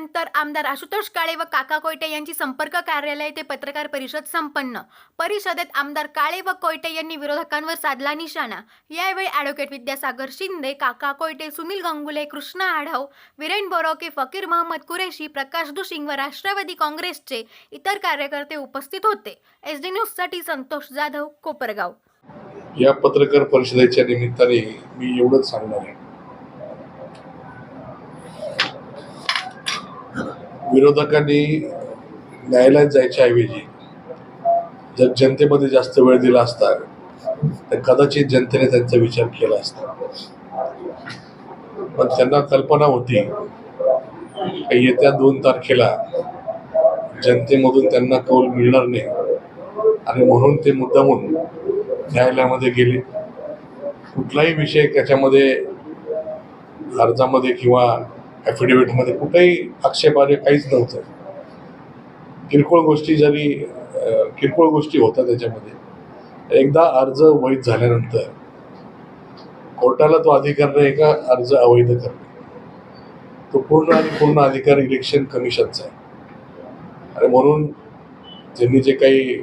त्यानंतर आमदार आशुतोष काळे व काका कोयटे यांची संपर्क कार्यालय ते पत्रकार परिषद संपन्न. परिषदेत आमदार काळे व कोयटे यांनी विरोधकांवर साधला निशाणा. यावेळी ॲडव्होकेट विद्यासागर शिंदे काका कोयटे सुनील गंगुले कृष्णा आढाव विरेन बोरोके फकीर मोहम्मद कुरेशी प्रकाश दुशिंग व राष्ट्रवादी काँग्रेसचे इतर कार्यकर्ते उपस्थित होते. एस डी न्यूजसाठी संतोष जाधव कोपरगाव. या पत्रकार परिषदेच्या निमित्ताने मी एवढंच सांगणार आहे. विरोधकांनी न्यायालयात जायच्या ऐवजी जर जनतेमध्ये जास्त वेळ दिला असता तर कदाचित जनतेने त्यांचा विचार केला असता. पण त्यांना कल्पना होती की येत्या दोन तारखेला जनतेमधून त्यांना कौल मिळणार नाही. आणि म्हणून ते मुद्दामून न्यायालयामध्ये गेले. कुठलाही विषय त्याच्यामध्ये अर्जामध्ये किंवा ॲफिडेव्हिटमध्ये कुठेही आक्षेपार्ह काहीच नव्हतं. किरकोळ गोष्टी जरी किरकोळ गोष्टी होत्या त्याच्यामध्ये. एकदा अर्ज वैध झाल्यानंतर कोर्टाला तो अधिकार नाही का अर्ज अवैध करणे. तो पूर्ण आणि पूर्ण अधिकार इलेक्शन कमिशनचा आहे. आणि म्हणून ज्यांनी जे काही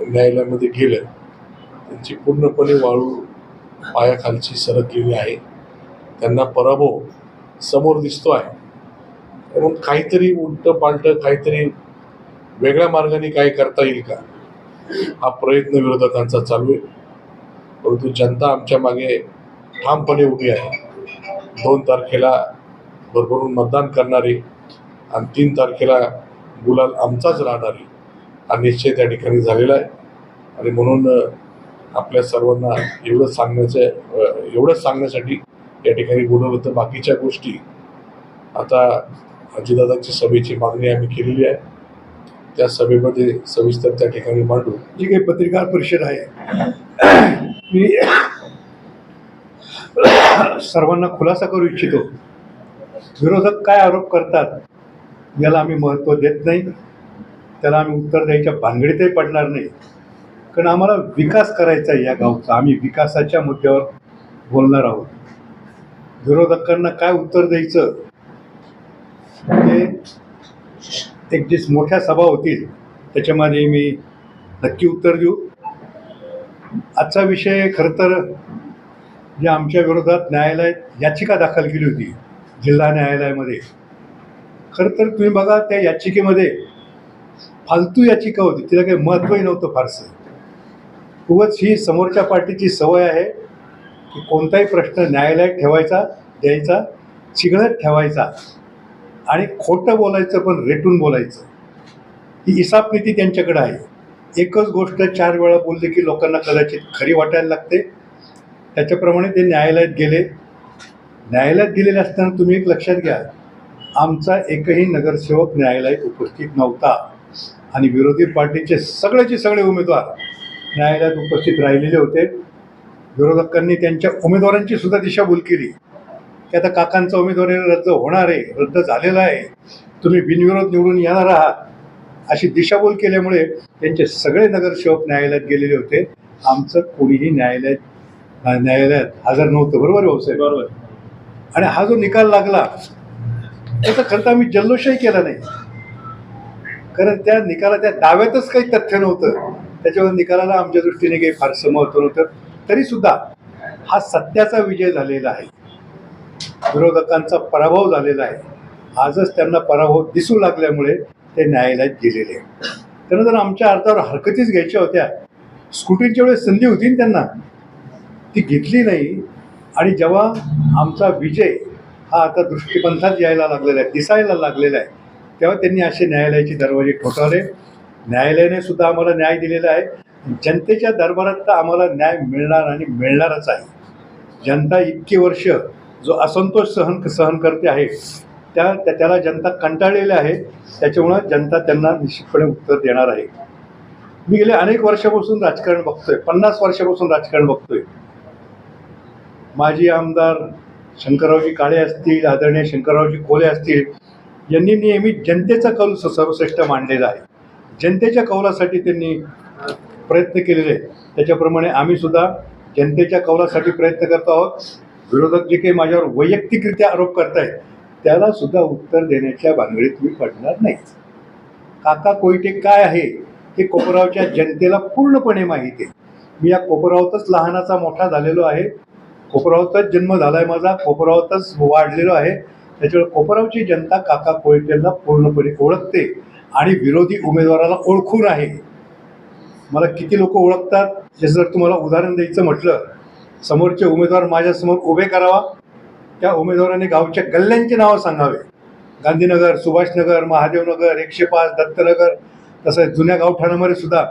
न्यायालयामध्ये गेलं त्यांची पूर्णपणे वाळू पायाखालची सरकलेली आहे. त्यांना पराभव समोर दिसतो आहे. म्हणून काहीतरी उलट पालट काहीतरी वेगळ्या मार्गाने काय करता येईल का? हा प्रयत्न विरोधकांचा चालू आहे. परंतु जनता आमच्या मागे ठामपणे उभी आहे. दोन तारखेला भरभरून मतदान करणारी आणि तीन तारखेला गुलाल आमचाच राहणारी हा निश्चय त्या ठिकाणी झालेला आहे. आणि म्हणून आपल्या सर्वांना एवढं सांगण्याचं एवढंच सांगण्यासाठी या ठिकाणी बोलवलं बाकीच्या गोष्टी आता अजितदादांची सभेची मागणी आम्ही केलेली आहे. त्या सभेमध्ये सविस्तर त्या ठिकाणी मांडू. जी काही पत्रकार परिषद आहे. मी सर्वांना खुलासा करू इच्छितो. विरोधक काय आरोप करतात याला आम्ही महत्त्व देत नाही. त्याला आम्ही उत्तर द्यायच्या भानगडीतही पडणार नाही. कारण आम्हाला विकास करायचा आहे या गावचा. आम्ही विकासाच्या मुद्द्यावर बोलणार आहोत. विरोधकांना काय उत्तर द्यायचं? ते एक जी मोठ्या सभा होतील. त्याच्यामध्ये मी नक्की उत्तर देऊ. आजचा विषय खरं तर जे आमच्या विरोधात न्यायालयात याचिका दाखल केली होती जिल्हा न्यायालयामध्ये. खरं तर तुम्ही बघा त्या याचिकेमध्ये फालतू याचिका होती. तिला काही महत्त्वही नव्हतं फारसं. उगाच ही समोरच्या पार्टीची सवय आहे. की कोणताही प्रश्न न्यायालयात ठेवायचा द्यायचा चिघळत ठेवायचा आणि खोटं बोलायचं पण रेटून बोलायचं. ही इसापनीती त्यांच्याकडे आहे. एकच गोष्ट चार वेळा बोलली की लोकांना कदाचित खरी वाटायला लागते. त्याच्याप्रमाणे ते न्यायालयात गेले. न्यायालयात गेलेले असताना तुम्ही एक लक्षात घ्या. आमचा एकही नगरसेवक न्यायालयात उपस्थित नव्हता. आणि विरोधी पार्टीचे सगळेचे सगळे उमेदवार न्यायालयात उपस्थित राहिलेले होते. विरोधकांनी त्यांच्या उमेदवारांची सुद्धा दिशाभूल केली. की आता काकांचा उमेदवारी रद्द होणार आहे रद्द झालेला आहे. तुम्ही बिनविरोध निवडून येणार आहात. अशी दिशाभूल केल्यामुळे त्यांचे सगळे नगरसेवक न्यायालयात गेलेले होते. आमचं कोणीही न्यायालयात न्यायालयात हजर नव्हतं. बरोबर भाऊसाहेब बरोबर. आणि हा जो निकाल लागला त्याचा खरं आम्ही जल्लोषही केला नाही. कारण त्या निकाला त्या दाव्यातच काही तथ्य नव्हतं. त्याच्यावर निकालाला आमच्या दृष्टीने काही फारसं महत्त्व नव्हतं तरीसुद्धा हा सत्याचा विजय झालेला आहे. विरोधकांचा पराभव झालेला आहे. आजच त्यांना पराभव दिसू लागल्यामुळे ते न्यायालयात गेलेले त्यांना जर आमच्या अर्थावर हरकतीच घ्यायच्या होत्या स्कूटीच्या वेळेस संधी होती ना त्यांना ती घेतली नाही. आणि जेव्हा आमचा विजय हा आता दृष्टिपंथात यायला लागलेला आहे दिसायला लागलेला आहे तेव्हा त्यांनी असे न्यायालयाचे दरवाजे ठोठावले. न्यायालयाने सुद्धा आम्हाला न्याय दिलेला आहे. जनतेच्या दरबारात तर आम्हाला न्याय मिळणार आणि मिळणारच आहे. जनता इतकी वर्ष जो असंतोष सहन सहन करते आहे त्या त्याला जनता कंटाळलेली आहे त्याच्यामुळं जनता त्यांना निश्चितपणे उत्तर देणार आहे. मी गेले अनेक वर्षापासून राजकारण बघतोय पन्नास वर्षापासून राजकारण बघतोय. माजी आमदार शंकररावजी काळे असतील आदरणीय शंकररावजी कोले असतील यांनी नेहमी जनतेचा कौल स- सर्वश्रेष्ठ मांडलेला आहे. जनतेच्या कौलासाठी त्यांनी प्रयत्न केलेले आहेत. त्याच्याप्रमाणे आम्ही सुद्धा जनतेच्या कौलासाठी प्रयत्न करतो आहोत. विरोधक जे काही माझ्यावर वैयक्तिकरित्या आरोप करतायत त्याला सुद्धा उत्तर देण्याच्या भानगडीत मी पडणार नाही काका कोयटे काय आहे हे कोपरावच्या जनतेला पूर्णपणे माहिती आहे. मी या कोपरावतच लहानाचा मोठा झालेलो आहे. कोपरावतच जन्म झाला आहे माझा कोपरावतच वाढलेलो आहे. त्याच्यामुळे कोपरावची जनता काका कोयटेला पूर्णपणे ओळखते आणि विरोधी उमेदवाराला ओळखून आहे. मला किती लोक ओळखतात जसं जर तुम्हाला उदाहरण द्यायचं म्हटलं समोरचे उमेदवार माझ्यासमोर उभे करावा त्या उमेदवाराने गावच्या गल्ल्यांची नावं सांगावे. गांधीनगर सुभाषनगर महादेवनगर एकशे पाच दत्तनगर तसंच जुन्या गावठाणामध्ये सुद्धा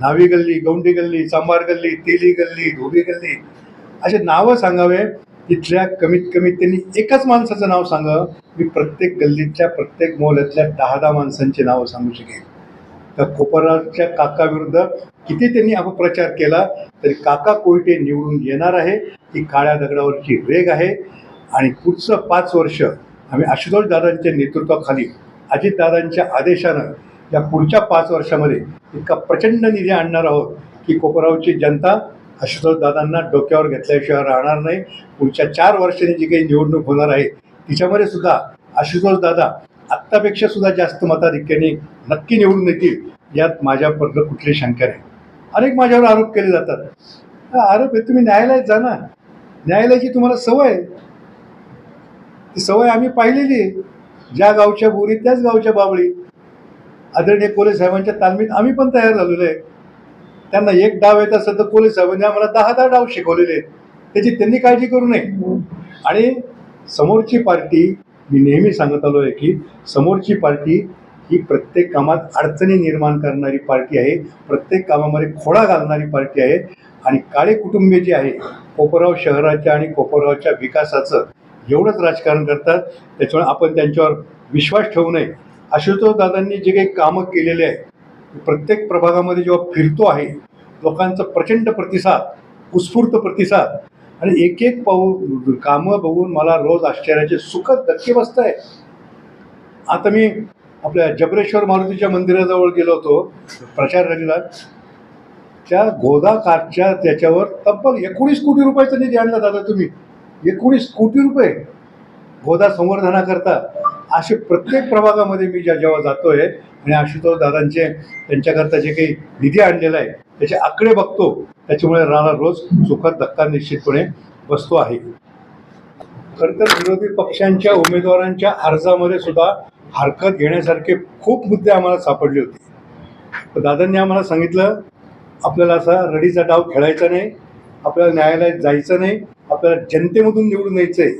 न्हावी गल्ली गौंडी गल्ली चांबार गल्ली तेली गल्ली धोबी गल्ली असे नावं सांगावे. तिथल्या कमीत कमी त्यांनी एकाच माणसाचं नाव सांगावं. मी प्रत्येक गल्लीच्या प्रत्येक मोहल्यातल्या दहा दहा माणसांची नावं सांगू शकेन. तर खोपराच्या काकाविरुद्ध किती त्यांनी अपप्रचार केला तरी काका कोयटे निवडून येणार आहे ही काळ्या दगडावरची रेग आहे. आणि पुढचं पाच वर्ष आम्ही आशुतोष दादांच्या नेतृत्वाखाली अजितदादांच्या आदेशानं या पुढच्या पाच वर्षामध्ये इतका प्रचंड निधी आणणार आहोत की कोपरावची जनता आशुतोष दादांना डोक्यावर घेतल्याशिवाय राहणार नाही. पुढच्या चार वर्षांनी जी काही निवडणूक होणार आहे तिच्यामध्ये सुद्धा आशुतोष दादा आत्तापेक्षा सुद्धा जास्त मताधिक्याने नक्की निवडून येतील यात माझ्यापर्यंत कुठली शंका नाही. अनेक माझ्यावर आरोप केले जातात. आरोप आहे तुम्ही न्यायालयात जा ना न्यायालयाची तुम्हाला सवय आहे. ती सवय आम्ही पाहिलेली आहे. ज्या गावच्या बोरी त्याच गावच्या बाबळी. आदरणीय कोले साहेबांच्या तालमीत आम्ही पण तयार झालेलो आहे. त्यांना एक डाव येत असेल तर कोले साहेबांनी आम्हाला दहा दहा डाव शिकवलेले आहेत. त्याची त्यांनी काळजी करू नये. आणि समोरची पार्टी मी नेहमी सांगत आलो आहे की समोरची पार्टी ही प्रत्येक कामात अडचणी निर्माण करणारी पार्टी आहे प्रत्येक कामामध्ये खोडा घालणारी पार्टी आहे आणि काळे कुटुंबे जे आहे कोपराव शहराच्या आणि कोपरावच्या विकासाचं एवढंच राजकारण करतात. त्याच्यामुळे आपण त्यांच्यावर विश्वास ठेवू नये. आशुतोष दादांनी जे काही कामं केलेले आहे प्रत्येक प्रभागामध्ये जेव्हा फिरतो आहे लोकांचा प्रचंड प्रतिसाद उत्स्फूर्त प्रतिसाद आणि एक एक पाहू कामं बघून मला रोज आश्चर्याचे सुखद धक्के बसत आहे आता मी आपल्या जबरेश्वर मारुतीच्या मंदिराजवळ गेलो होतो प्रचार रंगला. त्या गोदा कारच्या त्याच्यावर तब्बल एकोणीस कोटी रुपयाचा निधी आणला दादा तुम्ही. एकोणीस कोटी रुपये गोदा संवर्धनाकरता. असे प्रत्येक प्रभागामध्ये मी ज्या जेव्हा जातो आहे आणि आशुतोष दादांचे त्यांच्याकरता जे काही निधी आणलेला आहे त्याचे आकडे बघतो त्याच्यामुळे राणा रोज सुखद धक्का निश्चितपणे बसतो आहे. खरं तर विरोधी पक्षांच्या उमेदवारांच्या अर्जामध्ये सुद्धा हरकत घेण्यासारखे खूप मुद्दे आम्हाला सापडले होते. तर दादांनी आम्हाला सांगितलं आपल्याला असा रडीचा डाव खेळायचा नाही आपल्याला न्यायालयात जायचं नाही आपल्याला जनतेमधून निवडून यायचं आहे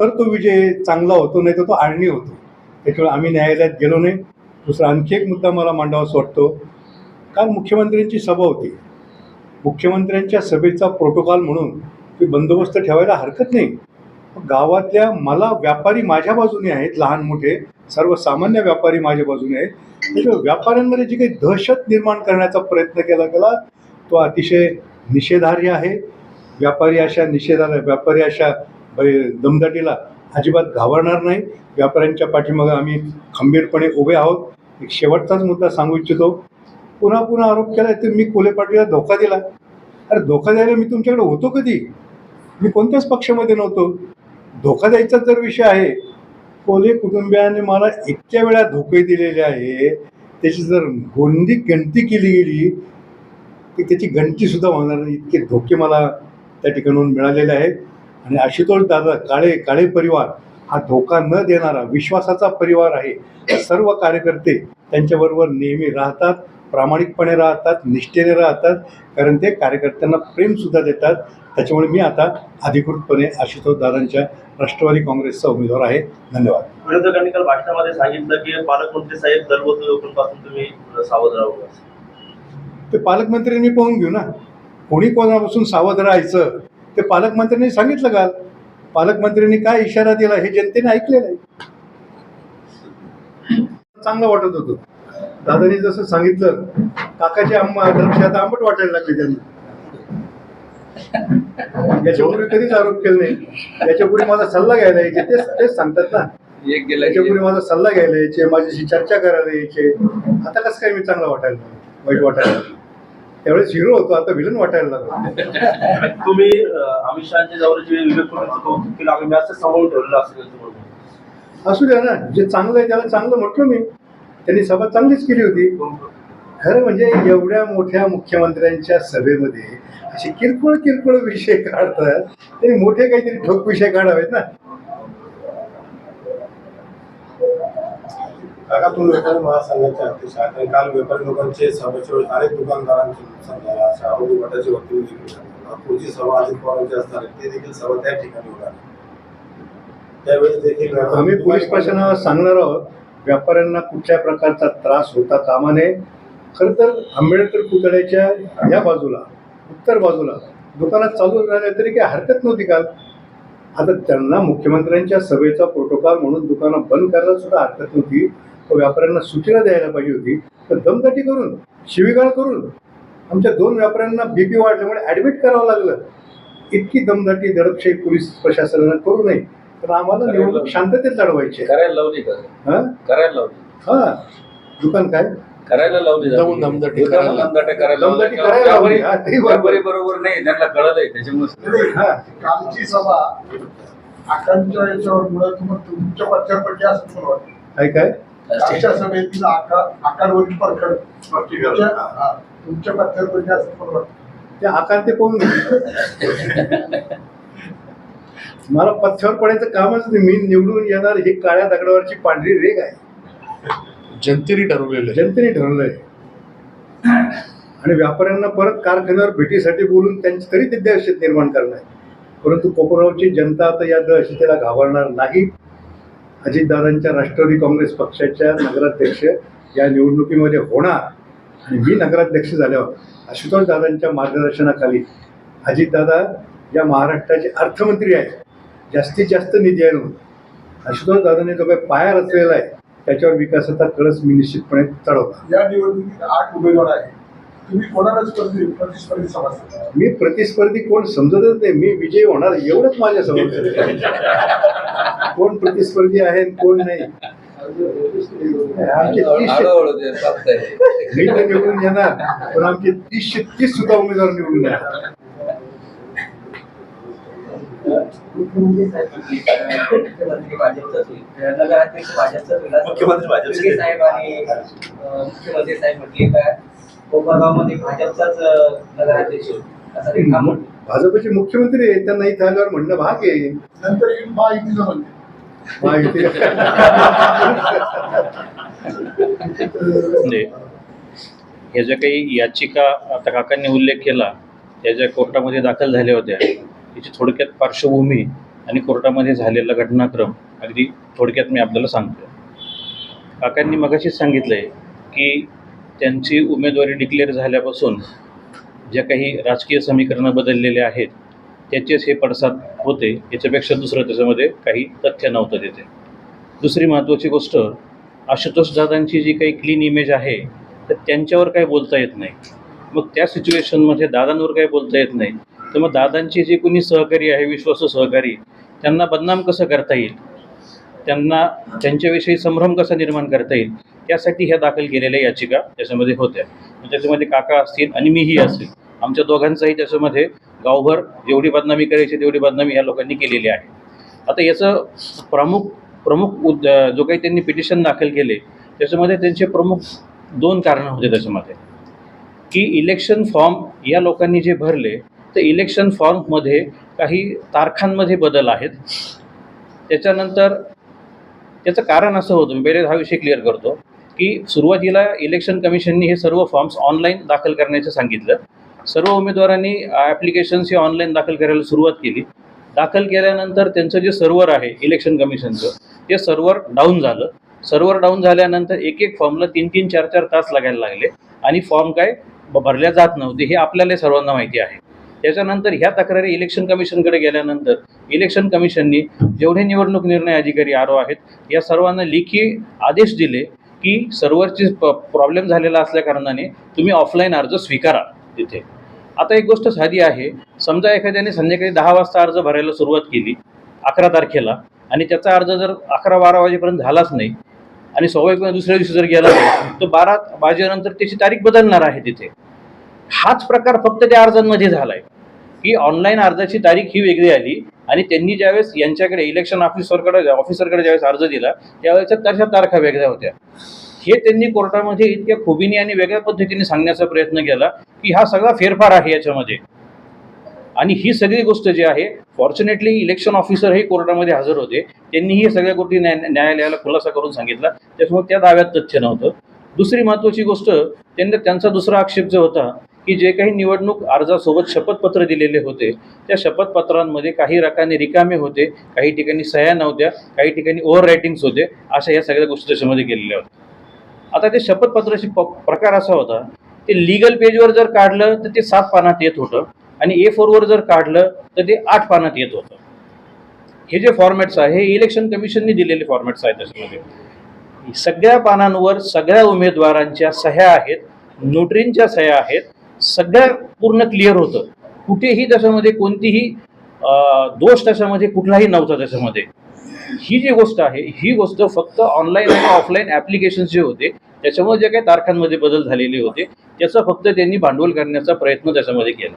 तर तो विजय चांगला होतो नाही तर तो आळणी होतो. त्याच्यामुळे आम्ही न्यायालयात गेलो नाही. दुसरा आणखी एक मुद्दा मला मांडावासा वाटतो काल मुख्यमंत्र्यांची सभा होती. मुख्यमंत्र्यांच्या सभेचा प्रोटोकॉल म्हणून ते बंदोबस्त ठेवायला हरकत नाही. गावातल्या मला व्यापारी माझ्या बाजूने आहेत लहान मोठे सर्वसामान्य व्यापारी माझ्या बाजूने आहेत. त्याच्यामुळे व्यापाऱ्यांमध्ये जी काही दहशत निर्माण करण्याचा प्रयत्न केला गेला तो अतिशय निषेधार्ह आहे. व्यापारी अशा निषेधाला व्यापारी अशा दमदाटीला अजिबात घाबरणार नाही. व्यापाऱ्यांच्या पाठीमागं आम्ही खंबीरपणे उभे आहोत. एक शेवटचाच मुद्दा सांगू इच्छितो. पुन्हा पुन्हा आरोप केला तर मी कोले पाटीलला धोका दिला. अरे धोका द्यायला मी तुमच्याकडे होतो कधी? मी कोणत्याच पक्षामध्ये नव्हतो. धोका द्यायचा जर विषय आहे कोले कुटुंबियाने मला इतक्या वेळा धोके दिलेले आहे त्याची जर गोंडी गणती केली गेली की त्याची गणतीसुद्धा होणार नाही. इतके धोके मला त्या ठिकाणून मिळालेले आहेत. आणि आशुतोष दादा काळे काळे परिवार हा धोका न देणारा विश्वासाचा परिवार आहे. सर्व कार्यकर्ते त्यांच्याबरोबर नेहमी राहतात. प्रामाणिकपणे राहतात निष्ठेने राहतात कारण ते कार्यकर्त्यांना प्रेमसुद्धा देतात. त्याच्यामुळे मी आता अधिकृतपणे आशुतोष दादांच्या राष्ट्रवादी काँग्रेसचा उमेदवार आहे. धन्यवाद. विरोधकांनी काल भाषणामध्ये सांगितलं की पालकमंत्री साहेब दलबदल लोकांपासून तुम्ही सावध राहू ते पालकमंत्र्यांनी पाहून घेऊ ना. कोणी कोणापासून सावध राहायचं? ते पालकमंत्र्यांनी सांगितलं का पालकमंत्र्यांनी काय इशारा दिला हे जनतेने ऐकलेलं आहे. चांगलं वाटत होतं. दादानी जसं सांगितलं काकाची आंबा द्राक्ष आता आंबट वाटायला लागले त्यांना. याच्यापूर्वी कधीच आरोप केले नाही. याच्यापूर्वी माझा सल्ला घ्यायला यायचे तेच तेच सांगतात ना. एक गेला याच्यापूर्वी माझा सल्ला घ्यायला यायचे माझ्याशी चर्चा करायला यायचे. आता कसं काय मी चांगला वाटायला लागलो, वाईट वाटायला लागलो. त्यावेळेस हिरो होतो आता विलन वाटायला लागलो. तुम्ही अमित शहाच्या जवळ जे विवेक फडणवीसचं कौतुक केलं आम्ही असं सांभाळून ठेवलेलं असं त्यांचं म्हणणं आहे. असू द्या ना जे चांगलं आहे त्याला चांगलं म्हटलं मी. त्यांनी सभा चांगलीच केली होती. खरं म्हणजे एवढ्या मोठ्या मुख्यमंत्र्यांच्या सभेमध्ये असे किरकोळ किरकोळ विषय काढतात. त्यांनी मोठे काहीतरी ठोक विषय काढावेत ना. काका तुम्ही व्यापारी महासंघाचे अध्यक्ष आणि काल व्यापारी लोकांचे सभेच्या वेळेस अनेक दुकानदारांचे नुकसान झालं. अशा आरोग्य गटाची वक्तव्य देखील. नागपूरची सभा अजित पवारांची असणार ते देखील सभा त्या ठिकाणी होणार. त्यावेळेस देखील आम्ही पोलीस प्रशासनाला सांगणार आहोत. व्यापाऱ्यांना कुठल्या प्रकारचा त्रास होता कामा नये खरं तर आंबेडकर पुतळ्याच्या या बाजूला उत्तर बाजूला दुकानात चालू राहिल्या तरी काही हरकत नव्हती काल. आता त्यांना मुख्यमंत्र्यांच्या सभेचा प्रोटोकॉल म्हणून दुकानं बंद करायला सुद्धा हरकत नव्हती. व व्यापाऱ्यांना सूचना द्यायला पाहिजे होती. तर दमदाटी करून शिवीगाळ करून आमच्या दोन व्यापाऱ्यांना बीपी वाढल्यामुळे ॲडमिट करावं लागलं. इतकी दमदाटी दडपशाही पोलीस प्रशासनानं करू नये. तर आम्हाला निवडणूक शांततेत लढवायची करायला लावली का? हा? करायला लावली. हा. दुकान काय? करायला लावली जाते. दमून दमदाटी करायला. दमदाटी करायला दमदाटी लावली. करायला हा, बरोबर. व्यापारी बरोबर नाही त्यांना कळलंय त्याच्यामुळे हा. कालची सभा आकांच्या याच्यावर मुळे तुम्हाला तुमच्या पक्षावर पडली असं मला वाटतं. काय काय? कालच्या सभेतील आकार आकारवरील परखड तुमच्या हा, तुमच्या असं मला वाटतं. ते आकार ते पाहून घे. मला पथ्यावर पडायचं कामच नाही. मी निवडून येणार ही काळ्या दगडावरची पांढरी रेग आहे. जनतेने ठरवलेलं जनतेने ठरवलंय. आणि व्यापाऱ्यांना परत कारखान्यावर भेटीसाठी बोलून त्यांची तरी ते दहशत निर्माण करणार परंतु कोपरगावची जनता आता या दहशतीला घाबरणार नाही. अजितदादांच्या राष्ट्रवादी काँग्रेस पक्षाच्या नगराध्यक्ष या निवडणुकीमध्ये होणार. आणि मी नगराध्यक्ष झाल्यावर आशुतोष दादांच्या मार्गदर्शनाखाली अजितदादा या महाराष्ट्राचे अर्थमंत्री आहेत. जास्तीत जास्त निधी आहे म्हणून. आशुतोष दादाने जो काही पाया रचलेला आहे त्याच्यावर विकासाचा कळस मी निश्चितपणे चढवला या निवडणुकीत आठ उमेदवार आहेत. तुम्ही स्पर्धी प्रतिस्पर्धी समजता? मी प्रतिस्पर्धी कोण समजतच नाही. मी विजयी होणार एवढंच माझ्यासमोर. कोण प्रतिस्पर्धी आहे आणि कोण नाही. मी तर निवडून येणार पण आमचे तीसशे तीस सुद्धा उमेदवार निवडून येणार. मुख्यमंत्री साहेब मुख्यमंत्री भाजपचाच होईल नगराध्यक्ष भाजपचाच होईल असं मुख्यमंत्री भाजपचे. साहेब आणि मुख्यमंत्री साहेब म्हटले का कोपरगावमध्ये भाजपचाच अं, नगराध्यक्ष होईल असं ते काम म्हटलं. भाजपचे मुख्यमंत्री आहेत त्यांना इथं आल्यावर म्हणणं भाग आहे नंतर महायुतीचं म्हणते म्हणजे हे ज्या काही याचिका आता काकांनी उल्लेख केला त्या ज्या कोर्टामध्ये दाखल झाल्या होत्या याची थोडक्यात पार्श्वभूमी आणि कोर्टामध्ये झालेला घटनाक्रम अगदी थोडक्यात मी आपल्याला सांगतो काकांनी मगाशीच सांगितलं आहे की त्यांची उमेदवारी डिक्लेअर झाल्यापासून ज्या काही राजकीय समीकरणं बदललेले आहेत त्याचेच हे पडसाद होते याच्यापेक्षा दुसरं त्याच्यामध्ये काही तथ्य नव्हतं तिथे. दुसरी महत्त्वाची गोष्ट आशुतोष दादांची जी काही क्लीन इमेज आहे तर त्यांच्यावर काही बोलता येत नाही. मग त्या सिच्युएशनमध्ये दादांवर काही बोलता येत नाही. तर मग दादांचे जे कोणी सहकारी आहे विश्वासू सहकारी त्यांना बदनाम कसं करता येईल? त्यांना त्यांच्याविषयी संभ्रम कसा निर्माण करता येईल? त्यासाठी ह्या दाखल केलेल्या याचिका त्याच्यामध्ये होत्या. मग त्याच्यामध्ये काका असतील आणि मीही असेल. आमच्या दोघांचाही त्याच्यामध्ये गावभर जेवढी बदनामी करायची तेवढी बदनामी या लोकांनी केलेली आहे. आता याचं प्रमुख प्रमुख उद जो काही त्यांनी पिटिशन दाखल केले त्याच्यामध्ये त्यांचे प्रमुख दोन कारणं होते त्याच्यामध्ये. की इलेक्शन फॉर्म या लोकांनी जे भरले तर इलेक्शन फॉर्ममध्ये काही तारखांमध्ये बदल आहेत. त्याच्यानंतर त्याचं कारण असं होतं मी पहिले हा विषय क्लिअर करतो की सुरुवातीला इलेक्शन कमिशननी हे सर्व फॉर्म्स ऑनलाईन दाखल करण्याचं सांगितलं. सर्व उमेदवारांनी ॲप्लिकेशन्स हे ऑनलाईन दाखल करायला सुरुवात केली. दाखल केल्यानंतर त्यांचं जे सर्व्हर आहे इलेक्शन कमिशनचं ते सर्व्हर डाऊन झालं. सर्व्हर डाऊन झाल्यानंतर एक एक फॉर्मला तीन तीन चार चार तास लागायला लागले. आणि फॉर्म काय? भरल्या जात नव्हते हे आपल्याला सर्वांना माहिती आहे. त्याच्यानंतर ह्या तक्रारी इलेक्शन कमिशनकडे गेल्यानंतर इलेक्शन कमिशननी जेवढे निवडणूक निर्णय अधिकारी आरो आहेत या सर्वांना लेखी आदेश दिले की सर्व्हरची प्रॉब्लेम झालेला असल्या कारणाने तुम्ही ऑफलाईन अर्ज स्वीकारा तिथे. आता एक गोष्ट साधी आहे समजा एखाद्याने संध्याकाळी दहा वाजता अर्ज भरायला सुरुवात केली अकरा तारखेला आणि त्याचा अर्ज जर अकरा बारा वाजेपर्यंत झालाच नाही आणि स्वाभाविकपणे दुसऱ्या दिवशी जर गेला तर बारा वाजेनंतर त्याची तारीख बदलणार आहे तिथे. हाच प्रकार फक्त त्या अर्जांमध्ये झालाय. की ऑनलाईन अर्जाची तारीख ही वेगळी आली. आणि त्यांनी ज्यावेळेस यांच्याकडे इलेक्शन ऑफिसरकडे ऑफिसरकडे ज्यावेळेस अर्ज दिला त्यावेळेच्या तशा तारखा वेगळ्या होत्या. हे त्यांनी कोर्टामध्ये इतक्या खुबीने आणि वेगळ्या पद्धतीने सांगण्याचा प्रयत्न केला की हा सगळा फेरफार आहे याच्यामध्ये. आणि ही सगळी गोष्ट जी आहे फॉर्च्युनेटली इलेक्शन ऑफिसर हे कोर्टामध्ये हजर होते. त्यांनी ही सगळ्या गोष्टी न्याय न्यायालयाला खुलासा करून सांगितला. त्याच्यामुळे त्या दाव्यात तथ्य नव्हतं. दुसरी महत्त्वाची गोष्ट त्यांना त्यांचा दुसरा आक्षेप जो होता की जे काही निवडणूक अर्जासोबत शपथपत्र दिलेले होते त्या शपथपत्रांमध्ये काही रकाने रिकामे होते काही ठिकाणी सह्या नव्हत्या काही ठिकाणी ओव्हर रायटिंग्स होते अशा या सगळ्या गोष्टी त्याच्यामध्ये केलेल्या होत्या. आता ते शपथपत्राचे प प्रकार असा होता ते लिगल पेजवर जर काढलं तर ते सात पानात येत होतं आणि ए फोरवर जर काढलं तर ते आठ पानात येत होतं. हे जे फॉर्मॅट्स आहे हे इलेक्शन कमिशनने दिलेले फॉर्मॅट्स आहेत त्याच्यामध्ये. सगळ्या पानांवर सगळ्या उमेदवारांच्या सह्या आहेत नोटरींच्या सह्या आहेत सगळ्या पूर्ण क्लिअर होतं. कुठेही त्याच्यामध्ये कोणतीही दोष त्याच्यामध्ये कुठलाही नव्हता त्याच्यामध्ये. ही जी गोष्ट आहे ही गोष्ट फक्त ऑनलाईन आणि ऑफलाईन ॲप्लिकेशन्स जे होते त्याच्यामुळे जे काही तारखांमध्ये बदल झालेले होते त्याचं फक्त त्यांनी भांडवल करण्याचा प्रयत्न त्याच्यामध्ये केला.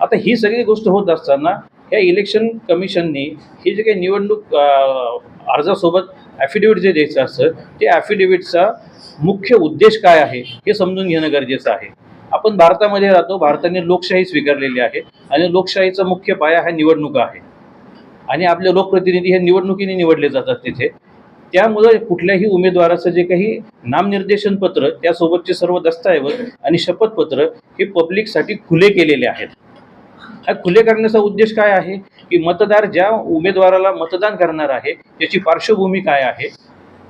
आता ही सगळी गोष्ट होत असताना ह्या इलेक्शन कमिशननी हे जे काही निवडणूक अर्जासोबत ॲफिडेविट जे द्यायचं असतं ते ॲफिडेविटचा मुख्य उद्देश काय आहे हे समजून घेणं गरजेचं आहे. आपण भारतामध्ये राहतो भारताने लोकशाही स्वीकारलेली आहे आणि लोकशाहीचा मुख्य पाया हा निवडणुका आहे. आणि आपले लोकप्रतिनिधी हे निवडणुकीने निवडले जातात तिथे. त्यामुळे कुठल्याही उमेदवाराचं जे काही नामनिर्देशन पत्र त्यासोबतचे सर्व दस्तऐवज आणि शपथपत्र हे पब्लिकसाठी खुले केलेले आहेत. हा खुले करण्याचा उद्देश काय आहे? की मतदार ज्या उमेदवाराला मतदान करणार आहे त्याची पार्श्वभूमी काय आहे?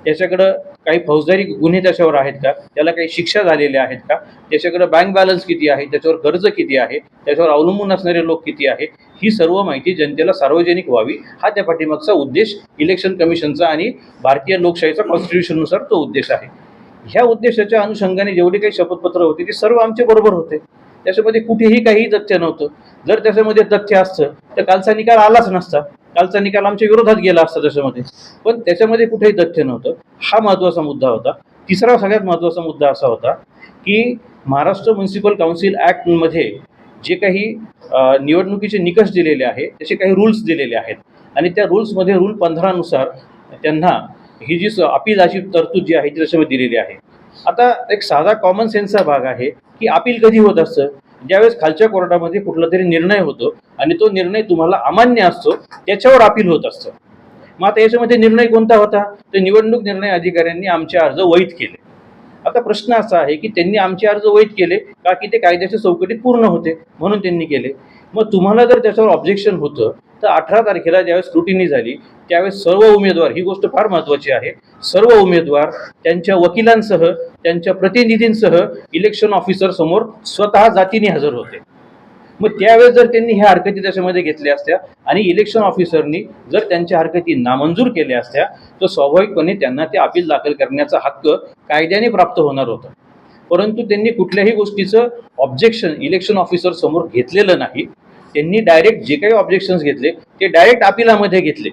त्याच्याकडं काही फौजदारी गुन्हे त्याच्यावर आहेत का? त्याला काही शिक्षा झालेल्या आहेत का? त्याच्याकडं बँक बॅलन्स किती आहे? त्याच्यावर कर्ज किती आहे? त्याच्यावर अवलंबून असणारे लोक किती आहे ही सर्व माहिती जनतेला सार्वजनिक व्हावी. हा त्या पाठीमागचा उद्देश इलेक्शन कमिशनचा आणि भारतीय लोकशाहीचा कॉन्स्टिट्यूशननुसार तो उद्देश आहे. ह्या उद्देशाच्या अनुषंगाने जेवढे काही शपथपत्र होते ते सर्व आमच्या बरोबर होते. त्याच्यामध्ये कुठेही काही तथ्य नव्हतं. जर त्याच्यामध्ये तथ्य असतं तर कालचा निकाल आलाच नसता. कालचा निकाल आमच्या विरोधात गेला असता त्याच्यामध्ये. पण त्याच्यामध्ये कुठेही तथ्य नव्हतं. हा महत्त्वाचा मुद्दा होता. तिसरा सगळ्यात महत्त्वाचा मुद्दा असा होता की महाराष्ट्र म्युन्सिपल काउन्सिल ॲक्टमध्ये जे काही निवडणुकीचे निकष दिलेले आहेत त्याचे काही रूल्स दिलेले आहेत. आणि त्या रूल्समध्ये रूल पंधरानुसार त्यांना ही जी स- अपीलाची तरतूद जी आहे ती त्याच्यामध्ये दिलेली आहे. आता एक साधा कॉमन सेन्सचा भाग आहे की अपील कधी होत असतं? ज्यावेळेस खालच्या कोर्टामध्ये कुठला तरी निर्णय होतो आणि तो निर्णय तुम्हाला अमान्य असतो त्याच्यावर अपील होत असतं. मग आता याच्यामध्ये निर्णय कोणता होता? तर निवडणूक निर्णय अधिकाऱ्यांनी आमचे अर्ज वैध केले. आता प्रश्न असा आहे की त्यांनी आमचे अर्ज वैध केले का की ते कायद्याच्या चौकटीत पूर्ण होते म्हणून त्यांनी केले? मग तुम्हाला जर त्याच्यावर ऑब्जेक्शन होतं तर अठरा तारखेला ज्यावेळेस स्क्रुटिनी झाली त्यावेळेस सर्व उमेदवार ही गोष्ट फार महत्त्वाची आहे सर्व उमेदवार त्यांच्या वकिलांसह त्यांच्या प्रतिनिधींसह इलेक्शन ऑफिसर समोर स्वतः जातीने हजर होते. मग त्यावेळेस जर त्यांनी ह्या हरकती त्याच्यामध्ये घेतल्या असत्या आणि इलेक्शन ऑफिसरनी जर त्यांच्या हरकती नामंजूर केल्या असत्या तर स्वाभाविकपणे त्यांना ते अपील दाखल करण्याचा हक्क कायद्याने प्राप्त होणार होता. परंतु त्यांनी कुठल्याही गोष्टीचं ऑब्जेक्शन इलेक्शन ऑफिसर समोर घेतलेलं नाही. त्यांनी डायरेक्ट जे काही ऑब्जेक्शन्स घेतले ते डायरेक्ट अपिलामध्ये घेतले.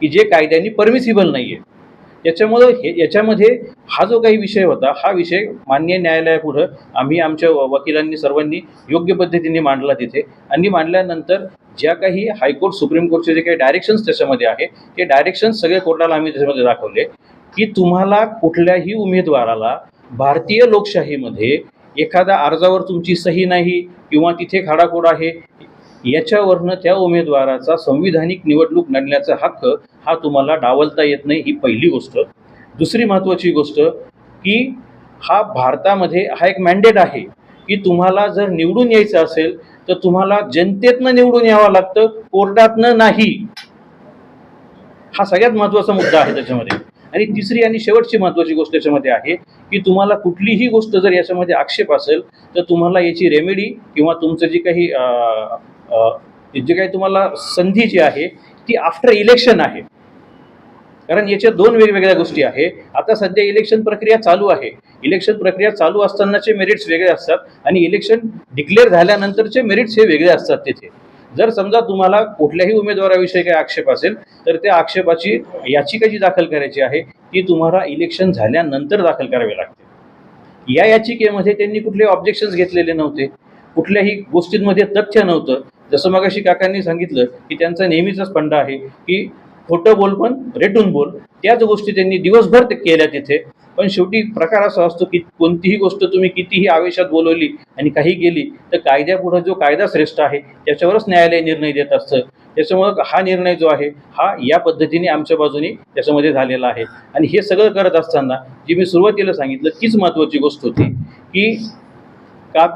की जे कायद्यांनी परमिसिबल नाही आहे याच्यामुळं हे याच्यामध्ये हा जो काही विषय होता हा विषय मान्य न्यायालयापुढं आम्ही आमच्या वकिलांनी सर्वांनी योग्य पद्धतीने मांडला तिथे. आणि मांडल्यानंतर ज्या काही हायकोर्ट सुप्रीम कोर्टचे जे काही डायरेक्शन्स त्याच्यामध्ये आहे ते डायरेक्शन्स सगळे कोर्टाला आम्ही त्याच्यामध्ये दाखवले. की तुम्हाला कुठल्याही उमेदवाराला भारतीय लोकशाहीमध्ये एखाद्या अर्जावर तुमची सही नाही किंवा तिथे खाडाखोड आहे याच्यावरनं त्या उमेदवाराचा संविधानिक निवडणूक लढण्याचा हक्क हा तुम्हाला डावलता येत नाही ही पहिली गोष्ट. दुसरी महत्त्वाची गोष्ट की हा भारतामध्ये हा एक मॅन्डेट आहे की तुम्हाला जर निवडून यायचं असेल तर तुम्हाला जनतेतनं निवडून यावं लागतं कोर्टातनं नाही. हा सगळ्यात महत्त्वाचा मुद्दा आहे त्याच्यामध्ये. आणि तिसरी आणि शेवटची महत्त्वाची गोष्ट याच्यामध्ये आहे की तुम्हाला कुठलीही गोष्ट जर याच्यामध्ये आक्षेप असेल तर तुम्हाला याची रेमेडी किंवा तुमचं जी काही जे काही तुम्हाला संधी जी आहे ती आफ्टर इलेक्शन आहे. कारण याच्या दोन वेगवेगळ्या गोष्टी आहे. आता सध्या इलेक्शन प्रक्रिया चालू आहे. इलेक्शन प्रक्रिया चालू असतानाचे मेरिट्स वेगळे असतात आणि इलेक्शन डिक्लेअर झाल्यानंतरचे मेरिट्स हे वेगळे असतात तिथे. जर समजा तुम्हाला कुठल्याही उमेदवाराविषयी काही आक्षेप असेल तर त्या आक्षेपाची याचिका जी दाखल करायची आहे ती तुम्हाला इलेक्शन झाल्यानंतर दाखल करावी लागते. या याचिकेमध्ये त्यांनी कुठले ऑब्जेक्शन्स घेतलेले नव्हते. कुठल्याही गोष्टींमध्ये तथ्य नव्हतं. जसं मगाशी काकांनी सांगितलं की त्यांचा नेहमीचाच फंडा आहे की खोटं बोल पण रेटून बोल. त्याच गोष्टी त्यांनी दिवसभर ते केल्या तिथे. पण शेवटी प्रकार असा असतो की कोणतीही गोष्ट तुम्ही कितीही आवेशात बोलवली आणि काही गेली तर कायद्यापुढं जो कायदा श्रेष्ठ आहे त्याच्यावरच न्यायालय निर्णय देत असतं. त्याच्यामुळं हा निर्णय जो आहे हा या पद्धतीने आमच्या बाजूने त्याच्यामध्ये झालेला आहे. आणि हे सगळं करत असताना जी मी सुरुवातीला सांगितलं तीच महत्त्वाची गोष्ट होती की का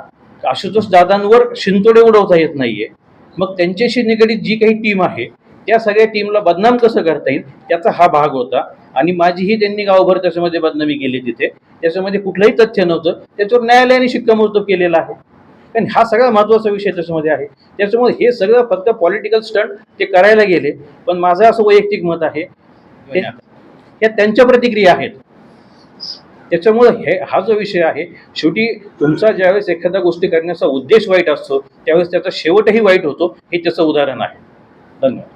आशुतोष दादांवर शिंतोडे उडवता येत नाही आहे मग त्यांच्याशी निगडीत जी काही टीम आहे त्या सगळ्या टीमला बदनाम कसं करता येईल त्याचा हा भाग होता. आणि माझीही त्यांनी गावभर त्याच्यामध्ये बदनामी केली तिथे. त्याच्यामध्ये कुठलंही तथ्य नव्हतं. त्याच्यावर न्यायालयाने शिक्कामोर्तब केलेला आहे. कारण हा सगळा महत्त्वाचा विषय त्याच्यामध्ये आहे. त्याच्यामुळे हे सगळं फक्त पॉलिटिकल स्टंट ते करायला गेले. पण माझं असं वैयक्तिक मत आहे. ते- ह्या त्यांच्या प्रतिक्रिया आहेत. त्याच्यामुळं हे हा जो विषय आहे शेवटी तुमचा ज्यावेळेस एखाद्या गोष्टी करण्याचा उद्देश वाईट असतो त्यावेळेस त्याचा शेवटही वाईट होतो हे त्याचं उदाहरण आहे. धन्यवाद.